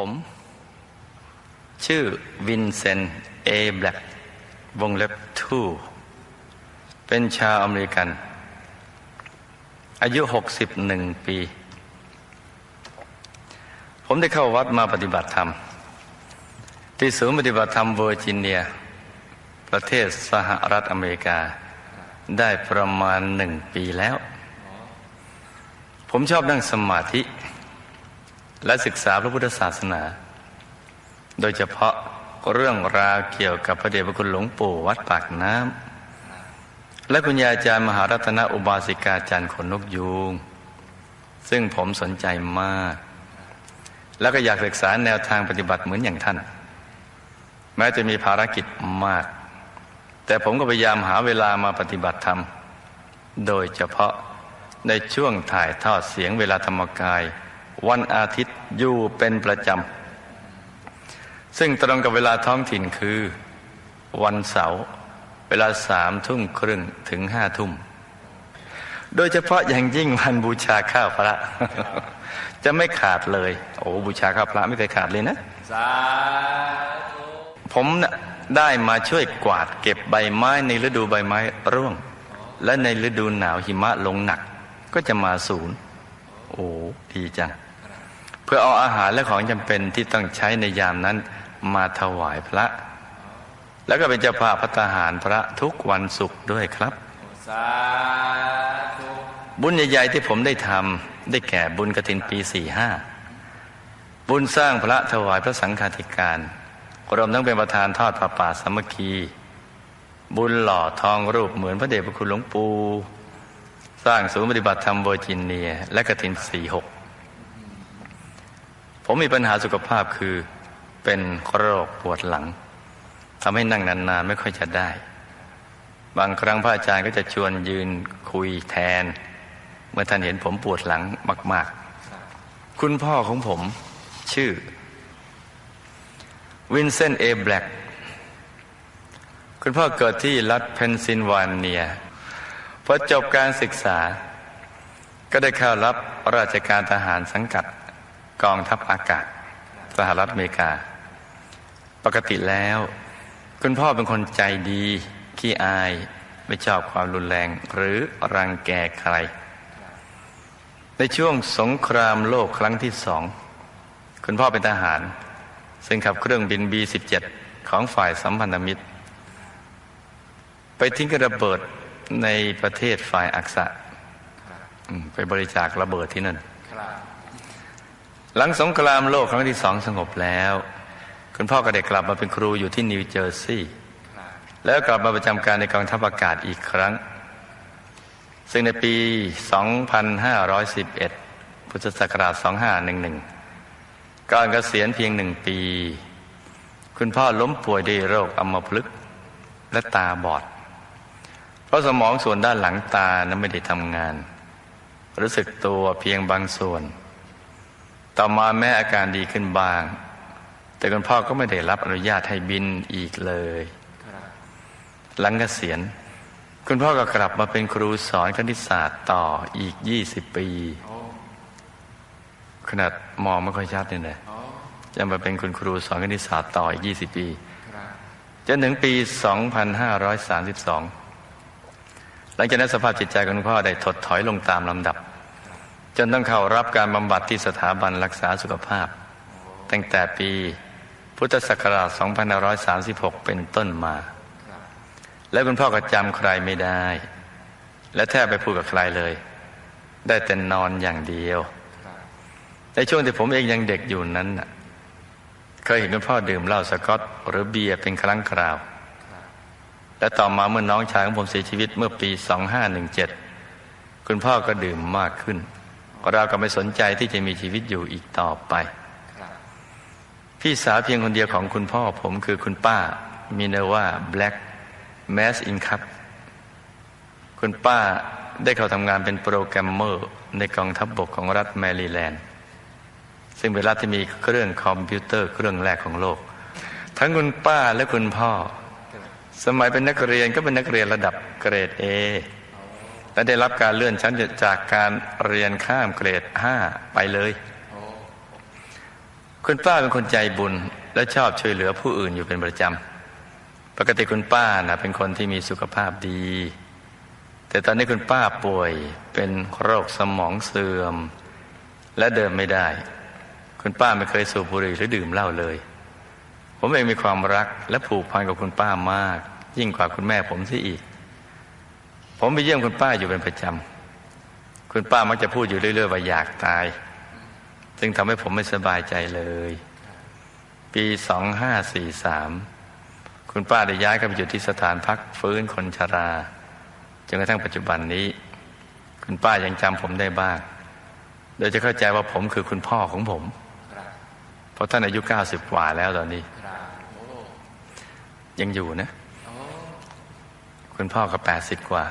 ผม ชื่อวินเซนต์เอแบล็กวงเล็บทูเป็นชาวอเมริกัน อายุ 61 ปี ผมได้เข้าวัดมาปฏิบัติธรรม ที่ศูนย์ปฏิบัติธรรมเวอร์จิเนีย ประเทศสหรัฐอเมริกา ได้ประมาณหนึ่งปีแล้ว ผมชอบนั่งสมาธิ และศึกษาพระพุทธศาสนา โดยเฉพาะเรื่องราวเกี่ยวกับพระเดชพระคุณหลวงปู่วัดปากน้ำและคุณยาอาจารย์มหารัตนอุบาสิกาจันทร์ขนนกยูงซึ่งผมสนใจมาก แล้วก็อยากศึกษาแนวทางปฏิบัติเหมือนอย่างท่าน แม้จะมีภารกิจมาก แต่ผมก็พยายามหาเวลามาปฏิบัติธรรม โดยเฉพาะในช่วงถ่ายทอดเสียงเวลาธรรมกาย วันอาทิตย์อยู่เป็นประจำ ซึ่งตรงกับเวลาท้องถิ่นคือ วันเสาร์เวลาสามทุ่มครึ่งถึงห้าทุ่ม โดยเฉพาะอย่างยิ่งวันบูชาข้าวพระ จะไม่ขาดเลย โอ้บูชาข้าวพระไม่เคยขาดเลยนะสาผมน่ะได้มาช่วยกวาดเก็บใบไม้ในฤดูใบไม้ร่วง และในฤดูหนาวหิมะลงหนัก ก็จะมาศูนย์ โอ้ดีจัง เพื่อเอาอาหารและของจำเป็นที่ต้องใช้ในยามนั้นมาถวายพระ แล้วก็เป็นเจ้าภาพพัตหารพระทุกวันศุกร์ด้วยครับ บุญใหญ่ๆที่ผมได้ทำได้แก่บุญกฐินปีสี่ห้าบุญสร้างพระถวายพระสังฆาธิการรวมทั้งเป็นประธานทอดพระป่าสามัคคี บุญหล่อทองรูปเหมือนพระเดชพระคุณหลวงปู่สร้างศูนย์ปฏิบัติธรรมเวอร์จิเนีย และกฐินสี่หก ผมมีปัญหาสุขภาพคือเป็นโรคปวดหลังทำให้นั่งนานๆไม่ค่อยจะได้ บางครั้งพระอาจารย์ก็จะชวนยืนคุยแทน เมื่อท่านเห็นผมปวดหลังมาก ๆ คุณพ่อของผมชื่อ วินเซนต์เอแบล็กคุณพ่อเกิดที่รัฐเพนซิลวเนียพอจบการศึกษา ก็ได้เข้ารับราชการทหารสังกัด กองทัพอากาศ สหรัฐอเมริกา ปกติแล้ว คุณพ่อเป็นคนใจดี ขี้อาย ไม่ชอบความรุนแรง หรือรังแกใคร ในช่วงสงครามโลกครั้งที่สอง คุณพ่อเป็นทหาร ซึ่งขับเครื่องบิน B-17 ของฝ่ายสัมพันธมิตร ไปทิ้งกระเบิดในประเทศฝ่ายอักษะ ไปบริจาคระเบิดที่นั่น หลังสงครามโลกครั้งที่สองสงบแล้ว คุณพ่อก็ได้กลับมาเป็นครูอยู่ที่นิวเจอร์ซีย์แล้วกลับมาประจำการในกองทัพอากาศอีกครั้ง ซึ่งในปี 2511 พุทธศักราช 2511 ก่อนเกษียณเพียงหนึ่งปี คุณพ่อล้มป่วยด้วยโรคอัมพฤกษ์และตาบอด เพราะสมองส่วนด้านหลังตานั้นไม่ได้ทำงาน รู้สึกตัวเพียงบางส่วน ต่อมาแม้อาการดีขึ้นบ้าง แต่คุณพ่อก็ไม่ได้รับอนุญาตให้บินอีกเลย หลังเกษียณ คุณพ่อก็กลับมาเป็นครูสอนคณิตศาสตร์ต่ออีก20ปีโอ้ขขนาดมองไม่ค่อยชัดเนี่ยนะยังมาเป็นคุณครูสอนคณิตศาสตร์ต่ออีก20ปีครับจนถึงปี 2532 หลังจากนั้นสภาพจิตใจของคุณพ่อได้ถดถอยลงตามลำดับ จนต้องเข้ารับการบำบัดที่สถาบันรักษาสุขภาพ ตั้งแต่ปีพุทธศักราช 2536 เป็นต้นมา แล้วคุณพ่อก็จำใครไม่ได้ และแทบไปพูดกับใครเลย ได้แต่นอนอย่างเดียว ในช่วงที่ผมเองยังเด็กอยู่นั้นเคยเห็นคุณพ่อดื่มเหล้าสกอตหรือเบียร์เป็นครั้งคราว และต่อมาเมื่อน้องชายของผมเสียชีวิตเมื่อปี 2517 คุณพ่อก็ดื่มมากขึ้น เราก็ไม่สนใจที่จะมีชีวิตอยู่อีกต่อไปครับพี่สาวเพียงคนเดียวของคุณพ่อผมคือคุณป้ามิเนว่าแบล็กแมสอินคัพคุณป้าได้เข้าทำงานเป็นโปรแกรมเมอร์ในกองทัพบบกของรัฐแมริแลนด์ ซึ่งเป็นรัฐที่มีเครื่องคอมพิวเตอร์เครื่องแรกของโลก ทั้งคุณป้าและคุณพ่อครับสมัยเป็นนักเรียนก็เป็นนักเรียนระดับเกรด A และได้รับการเลื่อนชั้นจากการเรียนข้ามเกรด5ไปเลย คุณป้าเป็นคนใจบุญและชอบช่วยเหลือผู้อื่นอยู่เป็นประจำ ปกติคุณป้านะเป็นคนที่มีสุขภาพดี แต่ตอนนี้คุณป้าป่วยเป็นโรคสมองเสื่อม และเดินไม่ได้ คุณป้าไม่เคยสูบบุหรี่หรือดื่มเหล้าเลย ผมเองมีความรักและผูกพันกับคุณป้ามาก ยิ่งกว่าคุณแม่ผมที่อีก ผมไปเยี่ยมคุณป้าอยู่เป็นประจำ คุณป้ามักจะพูดอยู่เรื่อยๆว่าอยากตาย ซึ่งทำให้ผมไม่สบายใจเลย ปี 2543 คุณป้าได้ย้ายเข้าไปอยู่ที่สถานพักฟื้นคนชรา จนกระทั่งปัจจุบันนี้ คุณป้ายังจำผมได้บ้าง โดยจะเข้าใจว่าผมคือคุณพ่อของผม เพราะท่านอายุ 90 กว่าแล้วตอนนี้ ยังอยู่นะ คุณพ่อก็80กว่า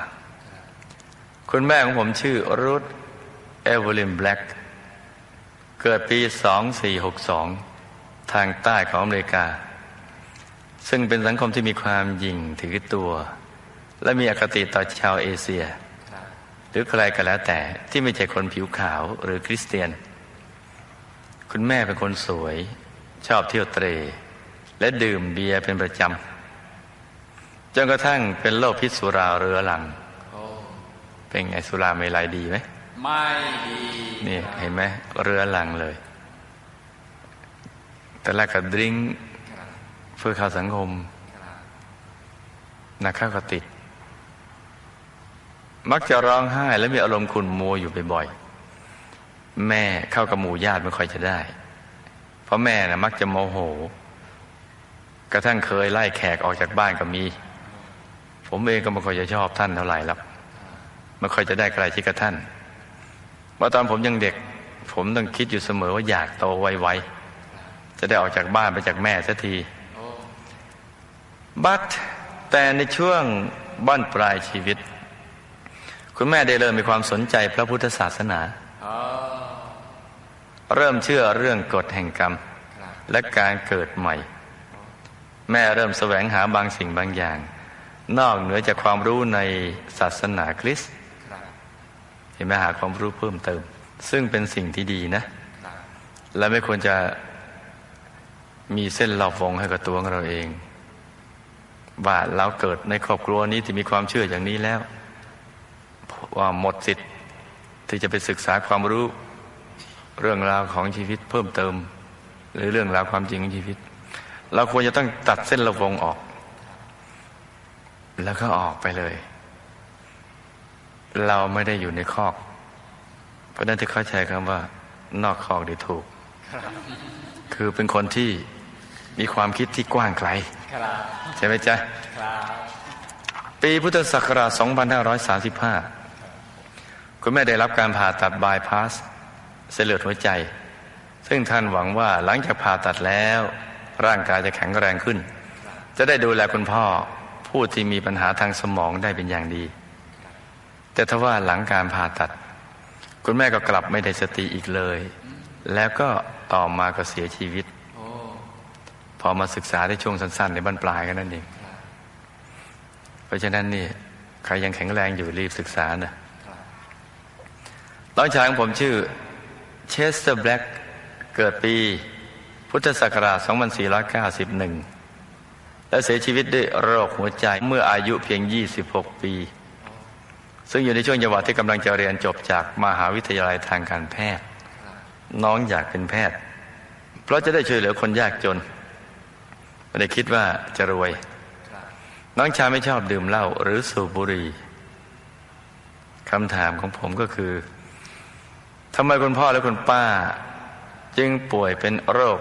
คุณแม่ของผมชื่อรุธเอเวอร์ลินแบล็กเกิดปี 2462 ทางใต้ของอเมริกา ซึ่งเป็นสังคมที่มีความยิ่งถือตัว และมีอคติต่อชาวเอเชีย หรือใครก็แล้วแต่ที่ไม่ใช่คนผิวขาวหรือคริสเตียน คุณแม่เป็นคนสวย ชอบเที่ยวเตร และดื่มเบียร์เป็นประจำ จนกระทั่งเป็นโรคพิษสุราเรื้อรังโอ้เป็นไงสุราเมลัยดีไหมไม่ดีนี่เห็นไหมเรื้อรังเลย แต่แรกก็ดริ้งครับเพื่อเข้าสังคมครับนักเข้าก็ติด มักจะร้องไห้และมีอารมณ์ขุ่นมัวอยู่บ่อยๆแม่เข้ากับหมู่ญาติไม่ค่อยจะได้ เพราะแม่นะมักจะโมโห กระทั่งเคยไล่แขกออกจากบ้านก็มี ผมเองก็ไม่ค่อยจะชอบท่านเท่าไหร่หรอกไม่ค่อยจะได้ใกล้ชิดกับท่านเพราะตอนผมยังเด็ก ผมต้องคิดอยู่เสมอว่าอยากโตไวๆจะได้ออกจากบ้านไปจากแม่สักทีบัตแต่ในช่วงบ้านปลายชีวิต คุณแม่ได้เริ่มมีความสนใจพระพุทธศาสนาเริ่มเชื่อเรื่องกฎแห่งกรรม และการเกิดใหม่ แม่เริ่มแสวงหาบางสิ่งบางอย่าง นอกเหนือจากความรู้ในศาสนาคริสต์เห็นไหมหาความรู้เพิ่มเติม ซึ่งเป็นสิ่งที่ดีนะ และไม่ควรจะมีเส้นรอบวงให้กับตัวของเราเอง ว่าเราเกิดในครอบครัวนี้ที่มีความเชื่ออย่างนี้แล้ว ว่าหมดสิทธิ์ที่จะไปศึกษาความรู้เรื่องราวของชีวิตเพิ่มเติม หรือเรื่องราวความจริงของชีวิต เราควรจะต้องตัดเส้นระวงออก แล้วก็ออกไปเลย เราไม่ได้อยู่ในคอก เพราะฉะนั้นที่เข้าใจคำว่า นอกคอกดีถูก คือเป็นคนที่มีความคิดที่กว้างไกลครับใช่ไหมจ๊ะครับปีพุทธศักราช 2535 คุณแม่ได้รับการผ่าตัดบายพาสเส้นเลือดหัวใจ ซึ่งท่านหวังว่าหลังจากผ่าตัดแล้ว ร่างกายจะแข็งแรงขึ้น จะได้ดูแลคุณพ่อ ผู้ที่มีปัญหาทางสมองได้เป็นอย่างดี แต่ทว่าหลังการผ่าตัด คุณแม่ก็กลับไม่ได้สติอีกเลย แล้วก็ต่อมาก็เสียชีวิตอพอมาศึกษาได้ช่วงสั้นๆ ในบรรปลายกันนั่นเองเพราะฉะนั้นนี่ใครยังแข็งแรงอยู่รีบศึกษานะน้องชายของผมชื่อเชสเตอร์แบล็กเกิดปี พุทธศักราช 2491 และเสียชีวิตด้วยโรคหัวใจเมื่ออายุเพียง 26 ปี ซึ่งอยู่ในช่วงจังหวะที่กำลังจะเรียนจบจากมหาวิทยาลัยทางการแพทย์ น้องอยากเป็นแพทย์ เพราะจะได้ช่วยเหลือคนยากจนไม่ได้คิดว่าจะรวย น้องชายไม่ชอบดื่มเหล้าหรือสูบบุหรี่คำถามของผมก็คือทำไมคุณพ่อและคุณป้า จึงป่วยเป็นโรค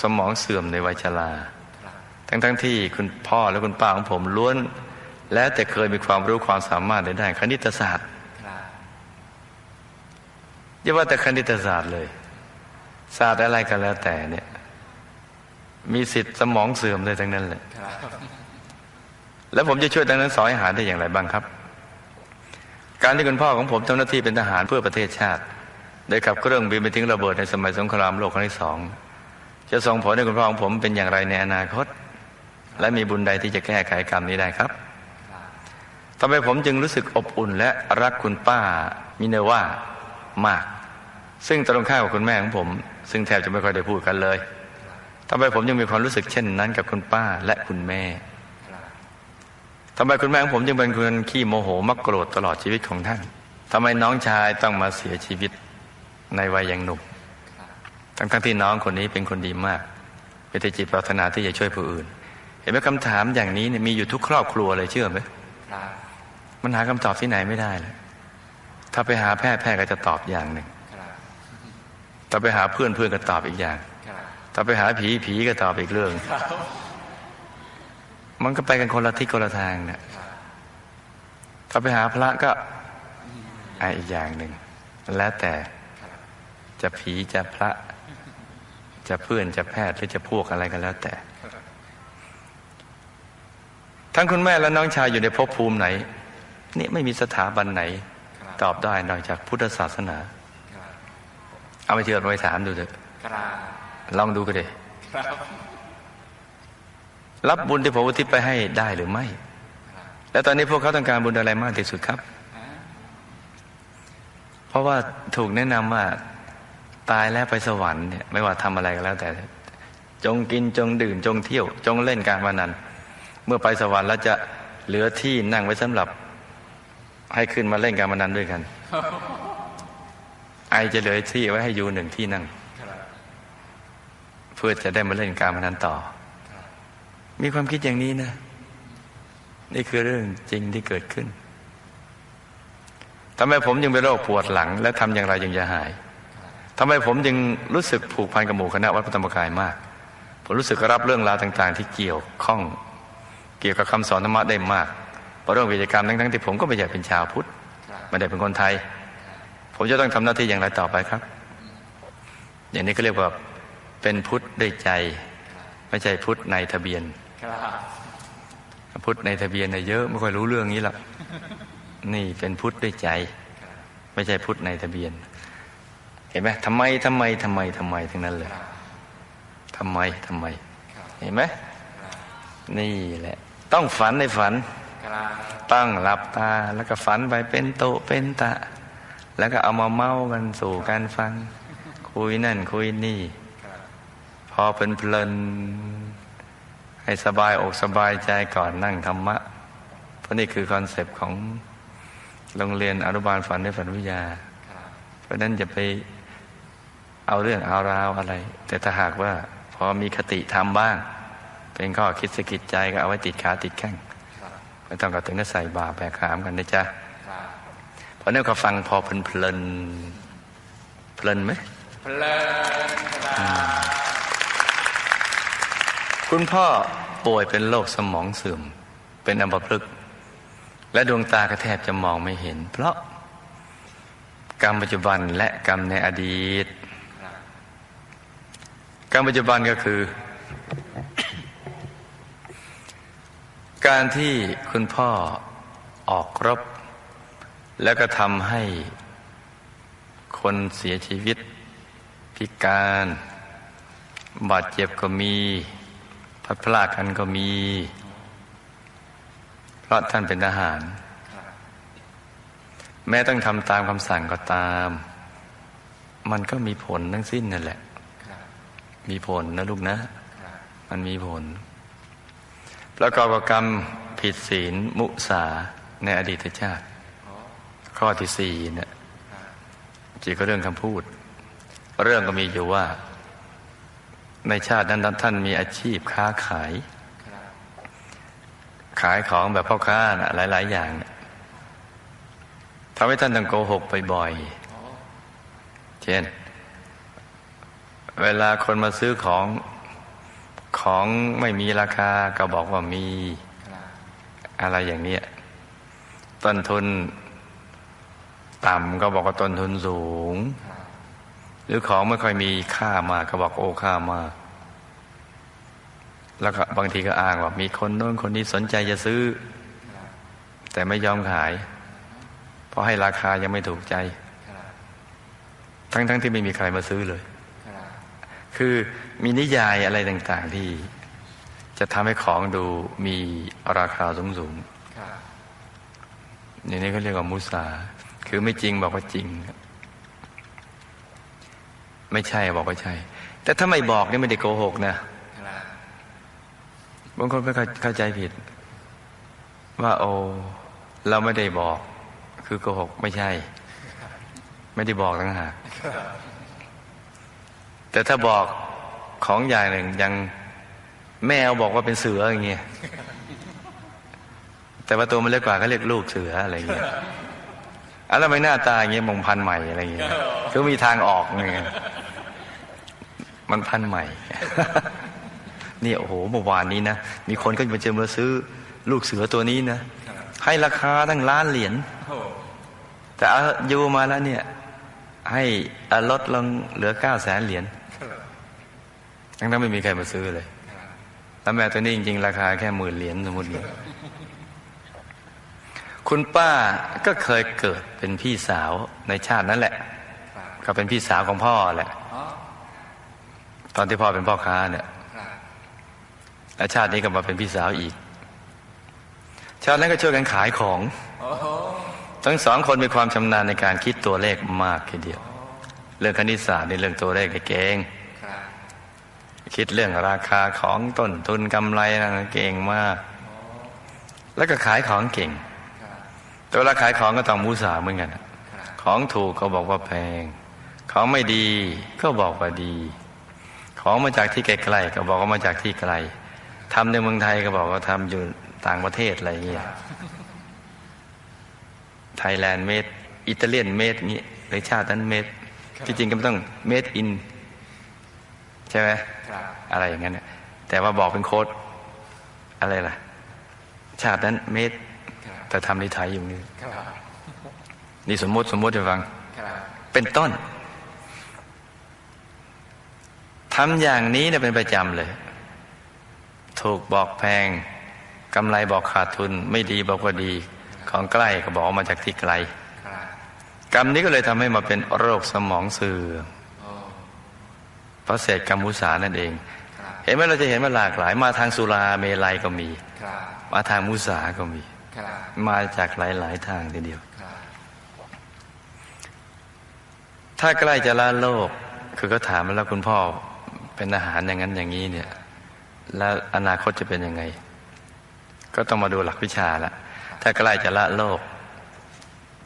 สมองเสื่อมในวัยชรา ทั้งๆทที่คุณพ่อและคุณป้าของผมล้วน แล้วแต่เคยมีความรู้ความสามารถในด้านคณิตศาสตร์อย่าว่าแต่คณิตศาสตร์เลย ศาสตร์อะไรก็แล้วแต่เนี่ย มีสิทธิ์สมองเสื่อมเลยทั้งนั้นแหละครับแล้วผมจะช่วยดังนั้นสอนให้หารได้อย่างไรบ้างครับ การที่คุณพ่อของผมทำหน้าที่เป็นทหารเพื่อประเทศชาติได้ขับเครื่องบินไปทิ้งระเบิดในสมัยสงครามโลกครั้งที่สองจะส่งผลให้คุณพ่อของผมเป็นอย่างไรในอนาคต และมีบุญใดที่จะแก้ไขกรรมนี้ได้ครับทำไมผมจึงรู้สึกอบอุ่นและรักคุณป้ามิเนว่ามาก ซึ่งตรงข้ามกับคุณแม่ของผม ซึ่งแทบจะไม่ค่อยได้พูดกันเลยทำไมผมยังมีความรู้สึกเช่นนั้นกับคุณป้าและคุณแม่ทำไมคุณแม่ของผมจึงเป็นคนขี้โมโหมักโกรธตลอดชีวิตของท่านทำไมน้องชายต้องมาเสียชีวิตในวัยยังหนุ่ม ทั้งๆที่น้องคนนี้เป็นคนดีมากมีแต่จิตปรารถนาที่จะช่วยผู้อื่น เห็นไหมคำถามอย่างนี้เนี่ยมีอยู่ทุกครอบครัวเลยเชื่อไหมครับมันหาคำตอบที่ไหนไม่ได้เลยถ้าไปหาแพทย์แพทย์ก็จะตอบอย่างหนึ่งครับถ้าไปหาเพื่อนเพื่อนก็ตอบอีกอย่างครับถ้าไปหาผีผีก็ตอบอีกเรื่องครับมันก็ไปกันคนละทิศคนละทางเนี่ยครับถ้าไปหาพระก็อะอีกอย่างหนึ่ง แล้วแต่ครับจะผีจะพระ จะเพื่อนจะแพทย์หรือจะพวกอะไรก็แล้วแต่ ทั้งคุณแม่และน้องชายอยู่ในภพภูมิไหน นี่ไม่มีสถาบันไหนครับตอบได้นอกจากพุทธศาสนาครับเอาไปเชิญไปถามดูเถอะครับลองดูก็ได้ครับรับบุญที่ผมอุทิศไปให้ได้หรือไม่ครับและตอนนี้พวกเขาต้องการบุญอะไรมากที่สุดครับอ่าเพราะว่าถูกแนะนำว่าตายแล้วไปสวรรค์เนี่ยไม่ว่าทำอะไรก็แล้วแต่ จงกินจงดื่มจงเที่ยว จงเล่นการพนัน เมื่อไปสวรรค์แล้วจะเหลือที่นั่งไว้สำหรับ ให้ขึ้นมาเล่นการพนันด้วยกัน ไอจะเหลือที่ไว้ให้อยู่หนึ่งที่นั่ง เพื่อจะได้มาเล่นการพนันต่อ มีความคิดอย่างนี้นะ นี่คือเรื่องจริงที่เกิดขึ้นทำไมผมยังเป็นโรคปวดหลัง และทำอย่างไรยังจะหายทำไมผมยังรู้สึกผูกพันกับหมู่คณะวัดพระธรรมกายมาก ผมรู้สึกรับเรื่องราวต่าง ๆ ที่เกี่ยวข้อง เกี่ยวกับคำสอนธรรมะได้มากเพราะเรื่องวิจกรรมทั้งๆที่ผมก็ไม่ใช่เป็นชาวพุทธไม่ได้เป็นคนไทย ผมจะต้องทำหน้าที่อย่างไรต่อไปครับ อย่างนี้ก็เรียกว่าเป็นพุทธด้วยใจ ไม่ใช่พุทธในทะเบียนพุทธในทะเบียนเนี่ยเยอะไม่ค่อยรู้เรื่องนี้หรอกนี่เป็นพุทธด้วยใจ ไม่ใช่พุทธในทะเบียน เห็นไหมทำไมทำไมทำไมทำไมทั้งนั้นเลยทำไมทำไม เห็นไหมนี่แหละ ต้องฝันในฝันครับตั้งหลับตาแล้วก็ฝันไปเป็นโตเป็นตะ แล้วก็เอามาเมากันสู่การฟัง คุยนั่นคุยนี่ครับพอเป็นเพลินๆให้สบายอกสบายใจก่อนนั่งธรรมะ เพราะนี่คือคอนเซปต์ของโรงเรียนอนุบาลฝันในฝันวิทยาครับเพราะฉะนั้นจะไปเอาเรื่องเอาราวอะไร แต่ถ้าหากว่าพอมีคติธรรมบ้าง เป็นข้อคิดสะกิดใจก็เอาไว้ติดขาติดแข้งครับไม่ต้องกับถึงก็ใส่บาแบกขามกันนะจ๊ะครับเพราะนั่นก็ฟังพอเพลินๆเพลินไหมเพลินครับคุณพ่อป่วยเป็นโรคสมองเสื่อม เป็นอัมพฤกษ์และดวงตาก็แทบจะมองไม่เห็น เพราะกรรมปัจจุบันและกรรมในอดีตครับกรรมปัจจุบันก็คือ การที่คุณพ่อออกรบ แล้วก็ทำให้คนเสียชีวิต พิการ บาดเจ็บก็มีพัดพรากกันก็มี เพราะท่านเป็นทหาร แม้ต้องทำตามคำสั่งก็ตาม มันก็มีผลทั้งสิ้นนั่นแหละ มีผลนะลูกนะ มันมีผล ประกอบกับกรรมผิดศีลมุสาในอดีตชาติ ข้อที่สี่เนี่ยครับจีก็เรื่องคำพูด เรื่องก็มีอยู่ว่า ในชาตินั้นท่านมีอาชีพค้าขาย ขายของแบบพ่อค้านะหลาย ๆ อย่างทำให้ท่านต้องโกหกบ่อยโอ้เช่น เวลาคนมาซื้อของ ของไม่มีราคาก็บอกว่ามีอะไรอย่างเนี้ยต้นทุนต่ำก็บอกว่าต้นทุนสูง หรือของไม่ค่อยมีค่ามากก็บอกโอ้ค่ามาก แล้วก็บางทีก็อ้างว่ามีคนโน้นคนนี้สนใจจะซื้อ แต่ไม่ยอมขาย เพราะให้ราคายังไม่ถูกใจ ทั้งๆที่ไม่มีใครมาซื้อเลย ครับคือมีนิยายอะไรต่างๆที่จะทำให้ของดูมีราคาสูงครับๆอย่างนี้ก็เรียกว่ามุสา คือไม่จริงบอกว่าจริง ไม่ใช่บอกว่าใช่ แต่ถ้าไม่บอกนี่ไม่ได้โกหกนะครับบางคนไปเข้าเข้าใจผิด ว่าโอ้เราไม่ได้บอก คือโกหกไม่ใช่ ไม่ได้บอกต่างหาก แต่ถ้าบอกของอย่างหนึ่งอย่างแมวบอกว่าเป็นเสืออย่างเงี้ยแต่ว่าตัวมันเล็กกว่าก็เรียกลูกเสืออะไรอย่างเงี้ยอะแล้วทำไมหน้าตาอย่างเงี้ยมงพันใหม่อะไรอย่างเงี้ยคือมีทางออกไงมันพันใหม่ นี่โอ้โหเมื่อวานนี้นะมีคนก็มาเจอมาซื้อลูกเสือตัวนี้นะให้ราคาตั้งล้านเหรียญแต่เอาอยู่มาแล้วเนี่ย ให้ลดลงเหลือเก้าแสนเหรียญ ทั้งนั้นไม่มีใครมาซื้อเลยแล้วแมวตัวนี้จริงๆ ราคาแค่หมื่นเหรียญสมมติเนี่ยคุณป้าก็เคยเกิดเป็นพี่สาวในชาตินั้นแหละ ก็เป็นพี่สาวของพ่อแหละ ตอนที่พ่อเป็นพ่อค้าเนี่ยและชาตินี้ก็มาเป็นพี่สาวอีก ชาตินั้นก็ช่วยกันขายของ ทั้งสองคนมีความชำนาญในการคิดตัวเลขมากทีเดียว เรื่องคณิตศาสตร์ในเรื่องตัวเลขเก่ง ครับคิดเรื่องราคาของต้นทุนกำไรนะเก่งมาก แล้วก็ขายของเก่งครับแต่เวลาขายของก็ต้องมูสาเหมือนกันครับของถูกก็บอกว่าแพง ของไม่ดีก็บอกว่าดี ของมาจากที่ไกลๆก็บอกว่ามาจากที่ไกลทำในเมืองไทยก็บอกว่าทำอยู่ต่างประเทศอะไรอย่างเงี้ยไทยแลนด์เมดอิตาเลียนเมดนี้หรือชาตินั้นเมดที่จริงก็ไม่ต้องเมดอิน ใช่ไหมครับอะไรอย่างนั้นน่ะแต่ว่าบอกเป็นโค้ดอะไรล่ะ ชาตินั้นเมดครับแต่ทำในไทยอยู่นี่ครับนี่สมมติสมมติให้ฟังครับเป็นต้นทำอย่างนี้เนี่ยเป็นประจำเลย ถูกบอกแพงกำไรบอกขาดทุน ไม่ดีบอกว่าดี ของใกล้ก็บอกว่ามาจากที่ไกลครับกรรมนี้ก็เลยทำให้มาเป็นโรคสมองเสื่อมโอ้ เพราะเศษกรรมมุสานั่นเองครับเห็นไหมเราจะเห็นว่าหลากหลายมาทางสุราเมลัยก็มีครับมาทางมุสาก็มีครับมาจากหลายๆทางทีเดียวครับถ้าใกล้จะละโลก คือก็ถามมาแล้วคุณพ่อเป็นอาหารอย่างนั้นอย่างนี้เนี่ย แล้วอนาคตจะเป็นยังไง ก็ต้องมาดูหลักวิชาละถ้าใกล้จะละโลก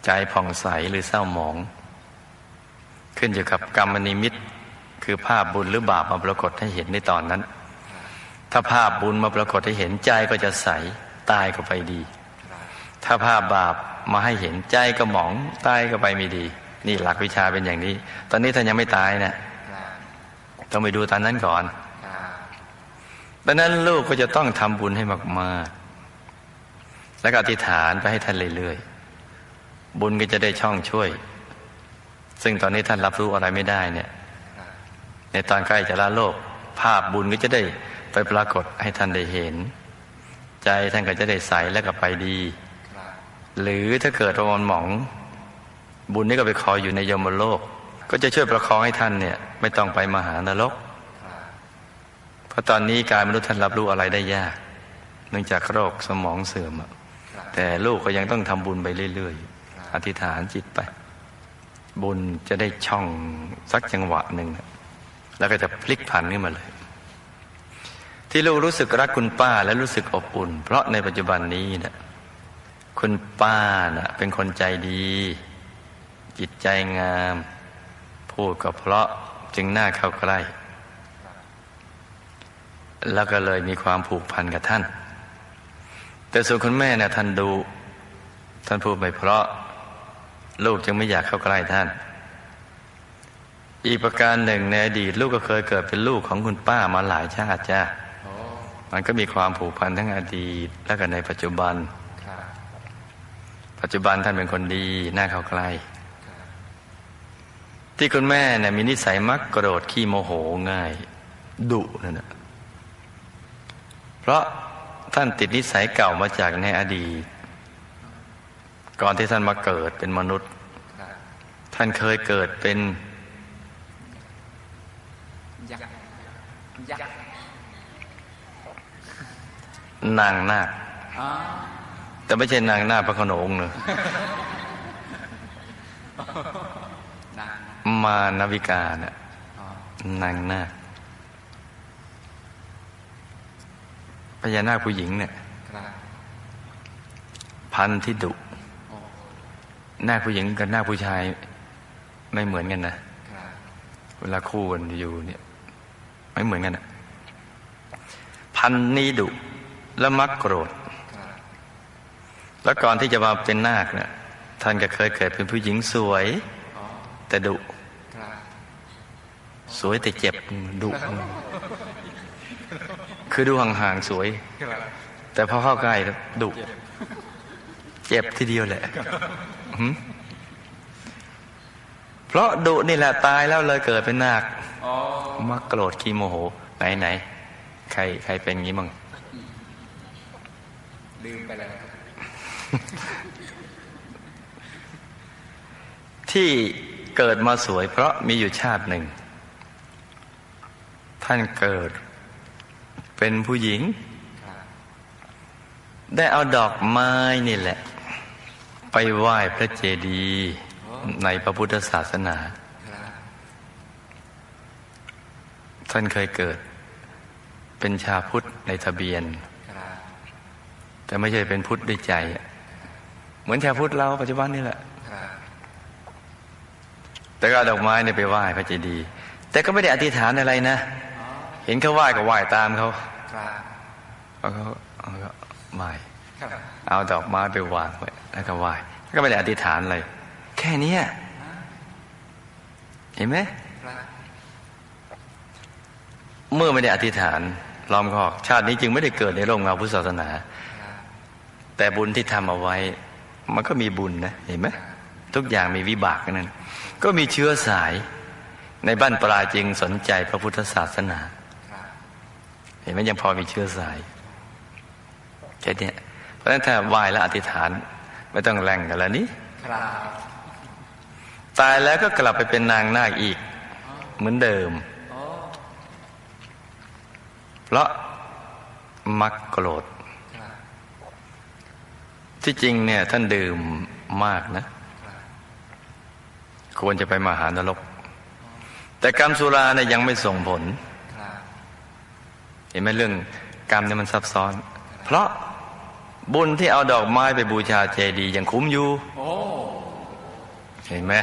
ใจผ่องใสหรือเศร้าหมอง ขึ้นอยู่กับกรรมนิมิต คือภาพบุญหรือบาปมาปรากฏให้เห็นในตอนนั้น ถ้าภาพบุญมาปรากฏให้เห็นใจก็จะใสตายก็ไปดี ถ้าภาพบาปมาให้เห็นใจก็หมองตายก็ไปไม่ดี นี่หลักวิชาเป็นอย่างนี้ ตอนนี้ท่านยังไม่ตายนะครับต้องไปดูตอนนั้นก่อนดังนั้นลูกก็จะต้องทำบุญให้มากๆ แล้วก็อธิษฐานไปให้ท่านเรื่อยๆ บุญก็จะได้ช่องช่วย ซึ่งตอนนี้ท่านรับรู้อะไรไม่ได้เนี่ย ในตอนใกล้จะละโลก ภาพบุญก็จะได้ไปปรากฏให้ท่านได้เห็น ใจท่านก็จะได้ใสแล้วก็ไปดี หรือถ้าเกิดว่ามันหมอง บุญนี่ก็ไปคอยอยู่ในยมโลก ก็จะช่วยประคองให้ท่านเนี่ย ไม่ต้องไปมหานรกเพราะตอนนี้กายมนุษย์ท่านรับรู้อะไรได้ยาก เนื่องจากโรคสมองเสื่อมแต่ลูกก็ยังต้องทำบุญไปเรื่อยๆอธิษฐานจิตไป บุญจะได้ช่องสักจังหวะหนึ่ง แล้วก็จะพลิกผันขึ้นมาเลย ที่ลูกรู้สึกรักคุณป้าและรู้สึกอบอุ่น เพราะในปัจจุบันนี้นะคุณป้านะเป็นคนใจดี จิตใจงาม พูดก็เพราะจึงน่าเข้าใกล้ แล้วก็เลยมีความผูกพันกับท่าน แต่ส่วนคุณแม่เนี่ยท่านดู ท่านพูดไม่เพราะ ลูกจึงไม่อยากเข้าใกล้ท่าน อีกประการหนึ่งในอดีตลูกก็เคยเกิดเป็นลูกของคุณป้ามาหลายชาติจ้าโอ้มันก็มีความผูกพันทั้งอดีตและก็ในปัจจุบันครับปัจจุบันท่านเป็นคนดีน่าเข้าใกล้ครับที่คุณแม่เนี่ยมีนิสัยมักโกรธขี้โมโหง่าย ดุนั่นแหะเพราะท่านติดนิสัยเก่ามาจากในอดีต ก่อนที่ท่านมาเกิดเป็นมนุษย์ครับท่านเคยเกิดเป็น ยักษ์ยักษ์นางนาคอ๋อแต่ไม่ใช่นางนาคพระโขนงเนอะนะมานาวิกาเนี่ยอ๋อนางนาคพญานาคผู้หญิงเนี่ยครับพันธุ์ที่ดุโอ้นาคผู้หญิงกับนาคผู้ชายไม่เหมือนกันนะครับเวลาคู่กันอยู่เนี่ย ไม่เหมือนกันนะพันนี้ดุและมักโกรธ แล้วก่อนที่จะมาเป็นนาคเนี่ยท่านก็เคยเกิดเป็นผู้หญิงสวย แต่ดุสวยแต่เจ็บดุคือดูห่างๆสวย แต่พอเข้าใกล้ดุเจ็บทีเดียวแหละเพราะดุนี่แหละตายแล้วเลยเกิดเป็นนาค มักโกรธขี้โมโห ไหนไหนใครใครเป็นงี้มั่งลืมไปแล้วครับที่เกิดมาสวยเพราะมีอยู่ชาติหนึ่ง ท่านเกิด เป็นผู้หญิงครับได้เอาดอกไม้นี่แหละ ไปไหว้พระเจดีย์ในพระพุทธศาสนา ครับ ท่านเคยเกิด เป็นชาพุทธในทะเบียน แต่ไม่ใช่เป็นพุทธด้วยใจ เหมือนชาพุทธเราปัจจุบันนี่แหละแต่ก็ดอกไม้เนี่ยไปไหว้พระเจดีย์แต่ก็ไม่ได้อธิษฐานอะไรนะ เห็นเขาไหว้ก็ไหว้ตามเขาเขาก็เขาไหว้เอาดอกไม้ไปวางไว้แล้วก็ไหว้ก็ไม่ได้อธิษฐานอะไรแค่นี้เห็นไหม เมื่อไม่ได้อธิษฐานล้อมคอกชาตินี้จึงไม่ได้เกิดในโลกเงาพุทธศาสนาครับแต่บุญที่ทำเอาไว้ มันก็มีบุญนะเห็นไหมทุกอย่างมีวิบากทั้งนั้นก็มีเชื้อสายในบ้านปลายจึงสนใจพระพุทธศาสนาครับเห็นไหมยังพอมีเชื้อสายแค่เนี้ยเพราะฉะนั้นถ้าไหว้แล้วอธิษฐาน ไม่ต้องแรงกันแล้วนี้ครับตายแล้วก็กลับไปเป็นนางนาคอีก เหมือนเดิมโอ้ เพราะมักโกรธครับที่จริงเนี่ยท่านดื่มมากนะครับควรจะไปมหานรก แต่กรรมสุราเนี่ยยังไม่ส่งผลครับเห็นไหมเรื่องกรรมเนี่ยมันซับซ้อน เพราะบุญที่เอาดอกไม้ไปบูชาเจดีย์ยังคุ้มอยู่โอ้เห็นไหม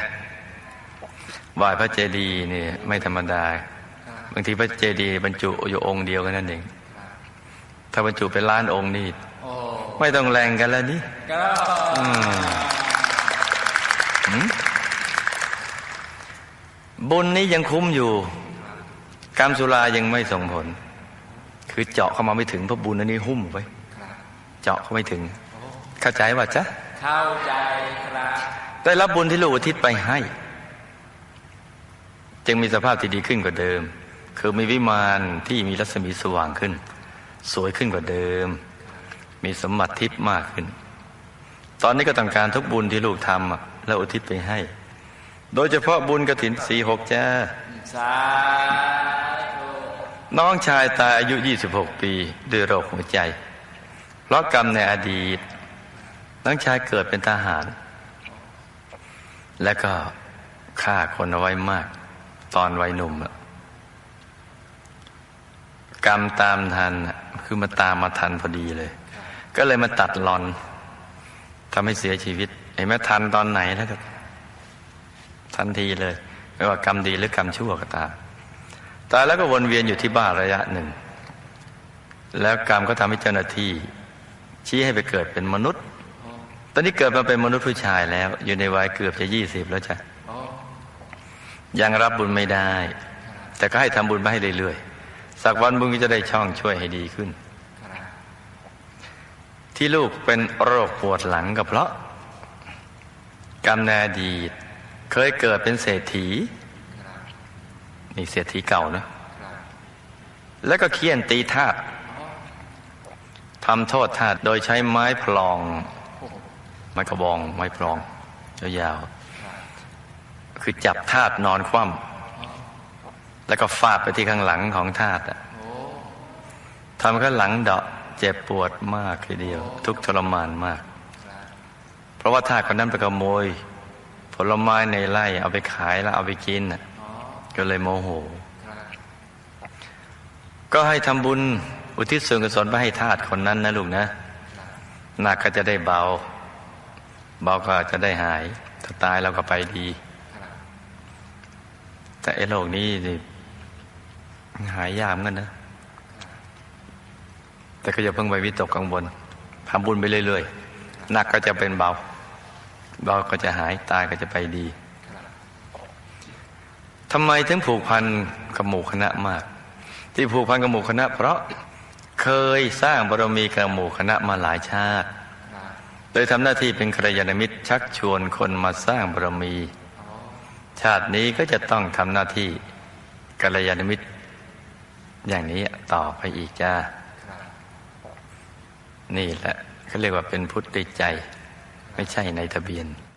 ไหว้พระเจดีย์นี่ไม่ธรรมดาครั บบางทีพระเจดีย์บรรจุอยู่องค์เดียวกันนั่นเองครับถ้าบรรจุเป็นล้านองค์นี่โอ้ไม่ต้องแรงกันแล้วนี่ก็อืมหืมบุญนี้ยังคุ้มอยู่กรรมสุรายังไม่ส่งผล คือเจาะเข้ามาไม่ถึงเพราะบุญอันนี้หุ้มไว้ครับเจาะเข้าไม่ถึงโอ้เข้าใจว่าจ๊ะเข้าใจครับได้รับบุญที่ลูกอุทิศไปให้ จึงมีสภาพที่ดีขึ้นกว่าเดิม คือมีวิมานที่มีรัศมีสว่างขึ้น สวยขึ้นกว่าเดิม มีสมบัติทิพย์มากขึ้น ตอนนี้ก็ต้องการทุกบุญที่ลูกทำแล้วอุทิศไปให้ โดยเฉพาะบุญกระถินสี่หกจ้าน้องชายตายอายุ 26 ปี ด้วยโรคหัวใจ เพราะกรรมในอดีต น้องชายเกิดเป็นทหาร และก็ฆ่าคนเอาไว้มาก ตอนวัยหนุ่มอะ กรรมตามทันอะคือมาตามมาทันพอดีเลย ก็เลยมาตัดหลอนทำให้เสียชีวิตเห็นไหมทันตอนไหนแล้วก็ทันทีเลย ไม่ว่ากรรมดีหรือกรรมชั่วก็ตามตายแล้วก็วนเวียนอยู่ที่บ้านระยะหนึ่ง แล้วกรรมก็ทำให้เจ้าหน้าที่ ชี้ให้ไปเกิดเป็นมนุษย์โอ้ตอนนี้เกิดมาเป็นมนุษย์ผู้ชายแล้ว อยู่ในวัยเกือบจะยี่สิบแล้วจ้ะโอ้ยังรับบุญไม่ได้ แต่ก็ให้ทำบุญมาให้เรื่อยๆ สักวันบุญก็จะได้ช่องช่วยให้ดีขึ้น ที่ลูกเป็นโรคปวดหลังก็เพราะ กรรมในอดีต เคยเกิดเป็นเศรษฐี นี่เศรษฐีเก่านะ แล้วก็เคี่ยนตีทาสทำโทษทาสโดยใช้ไม้พลอง ไม้กระบอง ไม้พลองยาวๆคือจับทาสนอนคว่ำ แล้วก็ฟาดไปที่ข้างหลังของทาสอะโอ้ทำข้หลังเดาะเจ็บปวดมากทีเดียว ทุกทรมานมาก เพราะว่าทาสคนนั้นไปขโมย ผลไม้ในไร่เอาไปขายแล้วเอาไปกินก็เลยโมโห ก็ให้ทำบุญอุทิศส่วนกุศลไปให้ทาสคนนั้นนะลูกนะหนักก็จะได้เบา เบาก็จะได้หาย ถ้าตายเราก็ไปดี แต่ไอ้โรคนี้นี่ หายยากเหมือนกันนะ แต่ก็อย่าเพิ่งไปวิตกกังวลทำบุญไปเรื่อยๆหนักก็จะเป็นเบา เบาก็จะหายตายก็จะไปดีทำไมถึงผูกพันกับหมู่คณะมาก ที่ผูกพันกับหมู่คณะ เพราะเคยสร้างบารมีกับหมู่คณะมาหลายชาติ โดยทำหน้าที่เป็นกัลยาณมิตรชักชวนคนมาสร้างบารมี ชาตินี้ก็จะต้องทำหน้าที่กัลยาณมิตร อย่างนี้ต่อไปอีกจ้าครับนี่แหละเขาเรียกว่าเป็นพุทธใจไม่ใช่ในทะเบียนฝัน